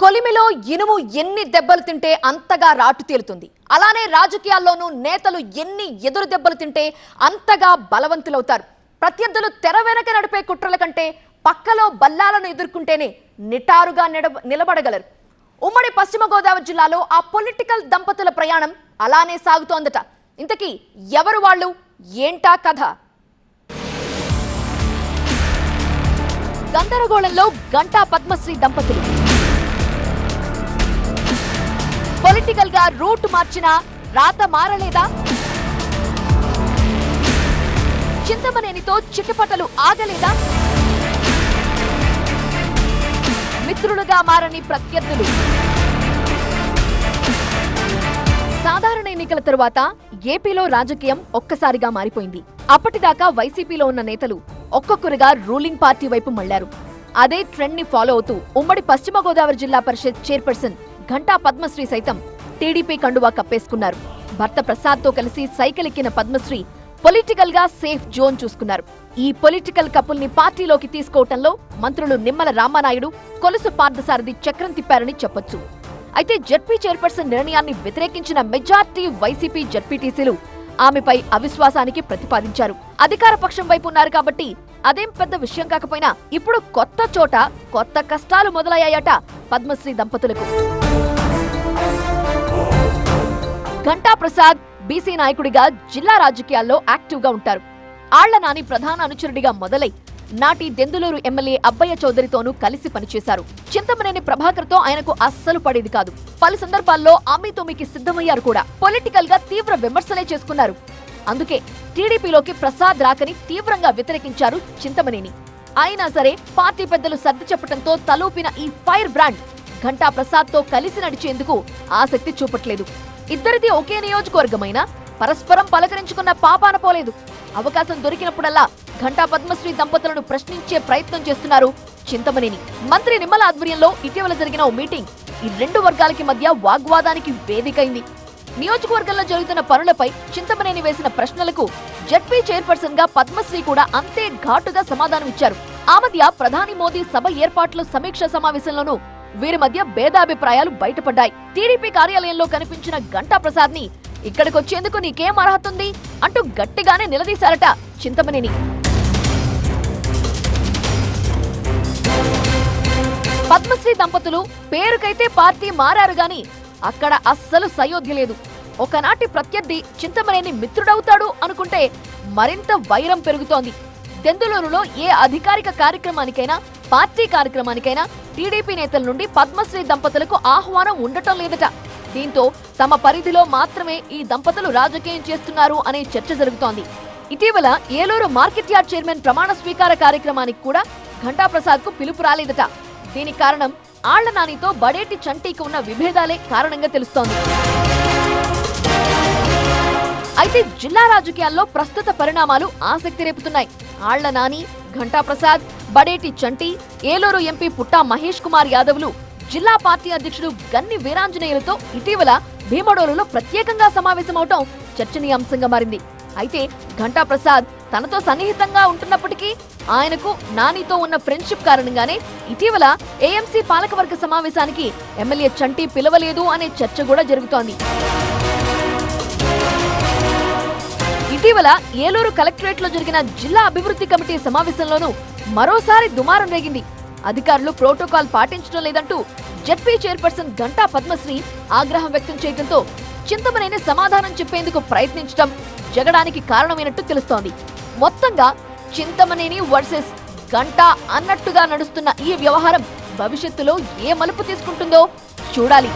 కొలిమిలో ఇనుము ఎన్ని దెబ్బలు తింటే అంతగా రాటు తేలుతుంది. అలానే రాజకీయాల్లోనూ నేతలు ఎన్ని ఎదురు దెబ్బలు తింటే అంతగా బలవంతులవుతారు. ప్రత్యర్థులు తెర వెనక నడిపే కుట్రల కంటే పక్కలో బల్లాలను ఎదుర్కొంటేనే నిటారుగా నిలబడగలరు. ఉమ్మడి పశ్చిమ గోదావరి జిల్లాలో ఆ పొలిటికల్ దంపతుల ప్రయాణం అలానే సాగుతోందట. ఇంతకీ ఎవరు వాళ్ళు? ఏంటా కథ? గందరగోళంలో గంటా పద్మశ్రీ దంపతులు. పొలిటికల్గా రూట్ మార్చిన రాత మారలేదా? చింతమనేనితో చిటపటలు ఆగలేదా? మిత్రులుగా మారని ప్రత్యర్థులు. సాధారణ ఎన్నికల తరువాత ఏపీలో రాజకీయం ఒక్కసారిగా మారిపోయింది. అప్పటిదాకా వైసీపీలో ఉన్న నేతలు ఒక్కొక్కరుగా రూలింగ్ పార్టీ వైపు మళ్ళారు అదే ట్రెండ్ని ఫాలో అవుతూ ఉమ్మడి పశ్చిమ గోదావరి జిల్లా పరిషత్ చైర్పర్సన్ ఘంటా పద్మశ్రీ సైతం టీడీపీ కండువా కప్పేసుకున్నారు. భర్త ప్రసాద్తో కలిసి సైకిల్ ఎక్కిన పద్మశ్రీ పొలిటికల్గా సేఫ్ జోన్ చూసుకున్నారు. ఈ పొలిటికల్ కపుల్ని పార్టీలోకి తీసుకోవటంలో మంత్రులు నిమ్మల రామానాయుడు కొలుసు పార్థసారథి చక్రం తిప్పారని చెప్పొచ్చు. అయితే జడ్పీ చైర్పర్సన్ నిర్ణయాన్ని వ్యతిరేకించిన మెజార్టీ వైసీపీ జడ్పీటీసీలు ఆమెపై అవిశ్వాసానికి ప్రతిపాదించారు. అధికార పక్షం వైపు ఉన్నారు కాబట్టి అదేం పెద్ద విషయం కాకపోయినా ఇప్పుడు కొత్త చోట కొత్త కష్టాలు మొదలయ్యాయట పద్మశ్రీ దంపతులకు. ఘంటా ప్రసాద్ బీసీ నాయకుడిగా జిల్లా రాజకీయాల్లో యాక్టివ్గా ఉంటారు. ఆళ్ళ నాని ప్రధాన అనుచరుడిగా మొదలై నాటి దెందులూరు ఎమ్మెల్యే అబ్బయ్య చౌదరితోనూ కలిసి పనిచేశారు. చింతమనేని ప్రభాకర్తో ఆయనకు అస్సలు పడేది కాదు. పలు సందర్భాల్లో ఆమెతోమికి సిద్ధమయ్యారు కూడా. పొలిటికల్గా తీవ్ర విమర్శలే చేసుకున్నారు. అందుకే టీడీపీలోకి ప్రసాద్ రాకని తీవ్రంగా వ్యతిరేకించారు చింతమనేని. అయినా సరే పార్టీ పెద్దలు సర్ది చెప్పడంతో తలూపిన ఈ ఫైర్ బ్రాండ్ ఘంటా ప్రసాద్తో కలిసి నడిచేందుకు ఆసక్తి చూపట్లేదు. ఇద్దరిది ఒకే నియోజకవర్గమైనా పరస్పరం పలకరించుకున్న పాపాన పోలేదు. అవకాశం దొరికినప్పుడల్లా ఘంటా పద్మశ్రీ దంపతులను ప్రశ్నించే ప్రయత్నం చేస్తున్నారు చింతమనేని. మంత్రి నిమ్మల ఆధ్వర్యంలో ఇటీవల జరిగిన ఓ మీటింగ్ ఈ రెండు వర్గాలకి మధ్య వాగ్వాదానికి వేదికైంది. నియోజకవర్గంలో జరుగుతున్న పనులపై చింతమనేని వేసిన ప్రశ్నలకు జడ్పీ చైర్పర్సన్గా పద్మశ్రీ కూడా అంతే ఘాటుగా సమాధానమిచ్చారు. ఆ మధ్య ప్రధాని మోదీ సభ ఏర్పాట్ల సమీక్ష సమావేశంలోనూ వీరి మధ్య భేదాభిప్రాయాలు బయటపడ్డాయి. టీడీపీ కార్యాలయంలో కనిపించిన గంటా ప్రసాద్ని ఇక్కడికొచ్చేందుకు నీకేం అర్హత ఉంది? అంటూ గట్టిగానే నిలదీశారట చింతమనేని. పద్మశ్రీ దంపతులు పేరుకైతే పార్టీ మారారు గాని అక్కడ అస్సలు సయోధ్య లేదు. ఒకనాటి ప్రత్యర్థి చింతమనేని మిత్రుడవుతాడు అనుకుంటే మరింత వైరం పెరుగుతోంది. దెందులూరులో ఏ అధికారిక కార్యక్రమానికైనా పార్టీ కార్యక్రమానికైనా టీడీపీ నేతల నుండి పద్మశ్రీ దంపతులకు ఆహ్వానం ఉండటం లేదట. దీంతో తమ పరిధిలో మాత్రమే ఈ దంపతులు రాజకీయం చేస్తున్నారు అనే చర్చ జరుగుతోంది. ఇటీవల ఏలూరు మార్కెట్ యార్డ్ చైర్మన్ ప్రమాణ స్వీకార కార్యక్రమానికి కూడా ఘంటా ప్రసాద్కు పిలుపు రాలేదట. దీనికి కారణం ఆళ్ళ నానితో బడేటి చంటీకి ఉన్న విభేదాలే కారణంగా తెలుస్తోంది. అయితే జిల్లా రాజకీయాల్లో ప్రస్తుత పరిణామాలు ఆసక్తి రేపుతున్నాయి. ఆళ్ళ నాని ఘంటా ప్రసాద్ బడేటి చంటి ఏలూరు ఎంపీ పుట్టా మహేష్ కుమార్ యాదవ్లు జిల్లా పార్టీ అధ్యక్షుడు గన్ని వీరాంజనేయులతో ఇటీవల భీమడోలులో ప్రత్యేకంగా సమావేశమవటం చర్చనీయాంశంగా మారింది. అయితే ఘంటా ప్రసాద్ తనతో సన్నిహితంగా ఉంటున్నప్పటికీ ఆయనకు నానితో ఉన్న ఫ్రెండ్షిప్ కారణంగానే ఇటీవల ఏఎంసీ పాలకవర్గ సమావేశానికి ఎమ్మెల్యే చంటి పిలవలేదు అనే చర్చ కూడా జరుగుతోంది. ఇటీవల ఏలూరు కలెక్టరేట్లో జరిగిన జిల్లా అభివృద్ధి కమిటీ సమావేశంలోనూ మరోసారి దుమారం రేగింది. అధికారులు ప్రోటోకాల్ పాటించడం లేదంటూ జెడ్పీ చైర్పర్సన్ గంటా పద్మశ్రీ ఆగ్రహం వ్యక్తం చేయడంతో చింతమనేని సమాధానం చెప్పేందుకు ప్రయత్నించడం జగడానికి కారణమైనట్టు తెలుస్తోంది. మొత్తంగా చింతమనేని వర్సెస్ గంటా అన్నట్టుగా నడుస్తున్న ఈ వ్యవహారం భవిష్యత్తులో ఏ మలుపు తీసుకుంటుందో చూడాలి.